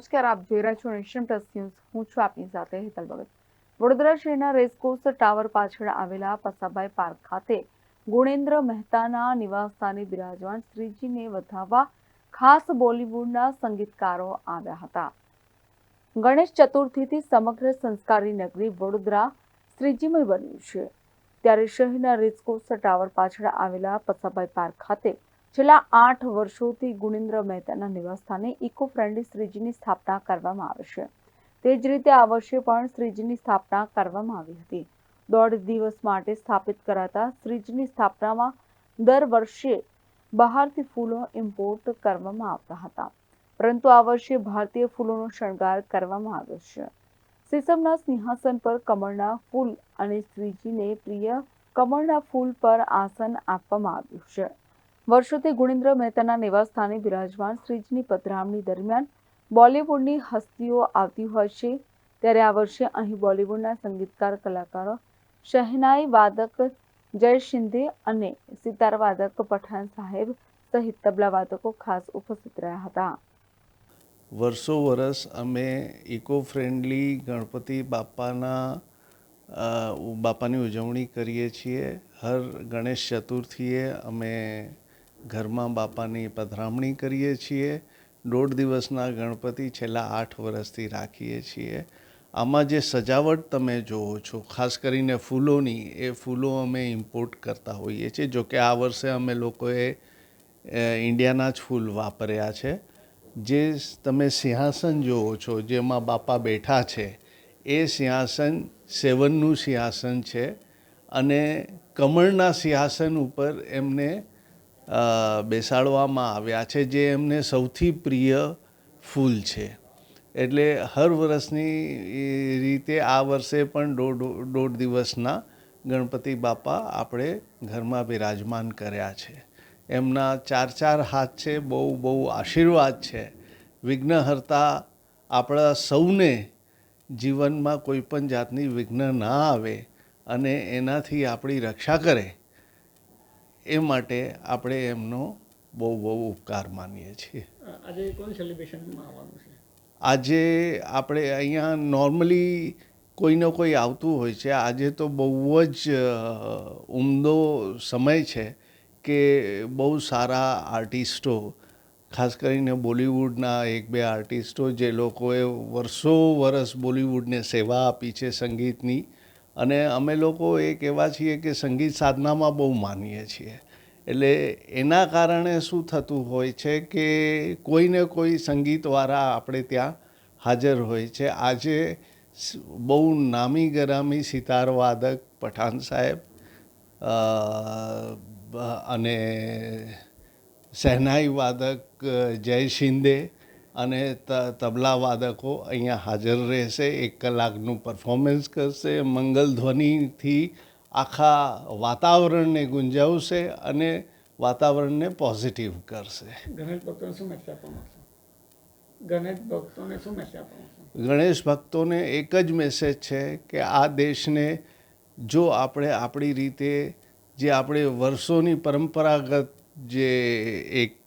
નમસ્કાર, આપ જોઈ રહ્યા છો નેશન પ્લસ ન્યૂઝ. હું છું આપની સાથે હેતલ ભગત. વડોદરા શહેરના રેસકોર્સ ટાવર પાછળ આવેલા પસાભાઈ પાર્ક ખાતે ગુણેન્દ્ર મહેતાના નિવાસસ્થાને બિરાજમાન શ્રીજીને વધાવવા ખાસ બોલિવૂડના સંગીતકારો આવ્યા હતા. ગણેશ ચતુર્થીથી સમગ્ર સંસ્કારી નગરી વડોદરા શ્રીજીમય બન્યું છે. ત્યારે શહેરના રેસકોર્સ ટાવર પાછળ આવેલા પસાભાઈ પાર્ક ખાતે છેલ્લા આઠ વર્ષોથી ગુણેન્દ્ર મહેતાના નિવાસસ્થાને ઇકો ફ્રેન્ડલી શ્રીજીની સ્થાપના કરવામાં આવે છે. તે જ રીતે આ વર્ષે પણ શ્રીજીની સ્થાપના કરવામાં આવી હતી. દોઢ દિવસ માટે સ્થાપિત કરાતા શ્રીજીની સ્થાપનામાં દર વર્ષે બહારથી ફૂલો ઇમ્પોર્ટ કરવામાં આવતા હતા. પરંતુ આ વર્ષે ભારતીય ફૂલોનો શણગાર કરવામાં આવ્યો છે. સિસમના સિંહાસન પર કમળના ફૂલ અને શ્રીજીને પ્રિય કમળના ફૂલ પર આસન આપવામાં આવ્યું છે. વર્ષોથી ગુણેન્દ્ર મહેતાના નિવાસસ્થાને બિરાજમાન શ્રીજીની પધરામણી દરમિયાન બોલિવૂડની હસ્તીઓ આવતી હોય છે. ત્યારે આ વર્ષે અહીં બોલિવૂડના સંગીતકાર, કલાકારો, શહેનાઈ વાદક જય શિંદે અને સિતાર વાદક પઠાણ સાહેબ સહિત તબલા વાદકો ખાસ ઉપસ્થિત રહ્યા હતા. વર્ષો વર્ષ અમે ઇકો ફ્રેન્ડલી ગણપતિ બાપાના બાપાની ઉજવણી કરીએ છીએ. હર ગણેશ ચતુર્થીએ અમે ઘરમાં બાપાની પધરામણી કરીએ છીએ. દોઢ દિવસના ગણપતિ છેલ્લા આઠ વર્ષથી રાખીએ છીએ. આમાં જે સજાવટ તમે જોવો છો, ખાસ કરીને ફૂલોની, એ ફૂલો અમે ઇમ્પોર્ટ કરતા હોઈએ છીએ. જોકે આ વર્ષે અમે લોકોએ ઇન્ડિયાના જ ફૂલ વાપર્યા છે. જે તમે સિંહાસન જોવો છો, જેમાં બાપા બેઠા છે, એ સિંહાસન સેવનનું સિંહાસન છે. અને કમળના સિંહાસન ઉપર એમને બેસાડવામાં આવ્યા છે જે એમને સૌથી પ્રિય ફૂલ છે. એટલે હર વર્ષની રીતે આ વર્ષે પણ દોઢ દોઢ દિવસના ગણપતિ બાપા આપણે ઘરમાં બિરાજમાન કર્યા છે. એમના ચાર ચાર હાથ છે, બહુ બહુ આશીર્વાદ છે. વિઘ્નહર્તા આપણા સૌને જીવનમાં કોઈ પણ જાતની વિઘ્ન ના આવે અને એનાથી આપણી રક્ષા કરે. એ માટે આપણે એમનો બહુ બહુ ઉપકાર માનીએ છીએ. આજે કોણ સેલિબ્રેશનમાં આવવાનું છે? આજે આપણે અહીંયા નોર્મલી કોઈને કોઈ આવતું હોય છે. આજે તો બહુ જ ઉમદો સમય છે કે બહુ સારા આર્ટિસ્ટો ખાસ કરીને બોલિવૂડના એક બે આર્ટિસ્ટો જે લોકોએ વર્ષો વર્ષ બોલિવૂડને સેવા આપી છે સંગીતની. અને અમે લોકો એક એવા છીએ કે સંગીત સાધનામાં બહુ માનીએ છીએ. એટલે એના કારણે શું થતું હોય છે કે કોઈને કોઈ સંગીતવાળા આપણે ત્યાં હાજર હોય છે. આજે બહુ નામી ગરામી સિતારવાદક પઠાણ સાહેબ અને શહેનાઈ વાદક જય શિંદે અને ત તબલા વાદકો અહીંયા હાજર રહેશે એક કલાકનું પરફોર્મન્સ કરશે મંગલ ધ્વનિથી આખા વાતાવરણને ગુંજાવશે અને વાતાવરણને પોઝિટિવ કરશે. ગણેશ ભક્તોને શું મેસેજ આપવા ગણેશ ભક્તોને શું મેસેજ આપવા ગણેશ ભક્તોને એક જ મેસેજ છે કે આ દેશને જો આપણે આપણી રીતે જે આપણે વર્ષોની પરંપરાગત જે એક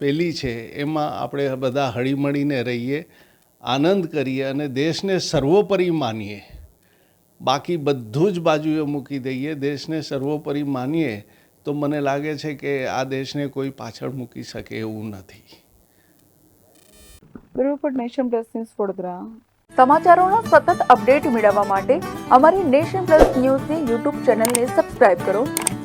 પેલી છે, એમાં આપણે બધા હળીમળીને રહીએ, આનંદ કરીએ અને દેશને સર્વોપરી માનીએ. બાકી બધું જ બાજુએ મૂકી દઈએ, દેશને સર્વોપરી માનીએ, તો મને લાગે છે કે આ દેશને કોઈ પાછળ મૂકી શકે એવું નથી. Report Nation Plus News Vadodara. સમાચારોના સતત અપડેટ મેળવવા માટે અમારી નેશન પ્લસ ન્યૂઝની યુટ્યુબ ચેનલને સબસ્ક્રાઇબ કરો.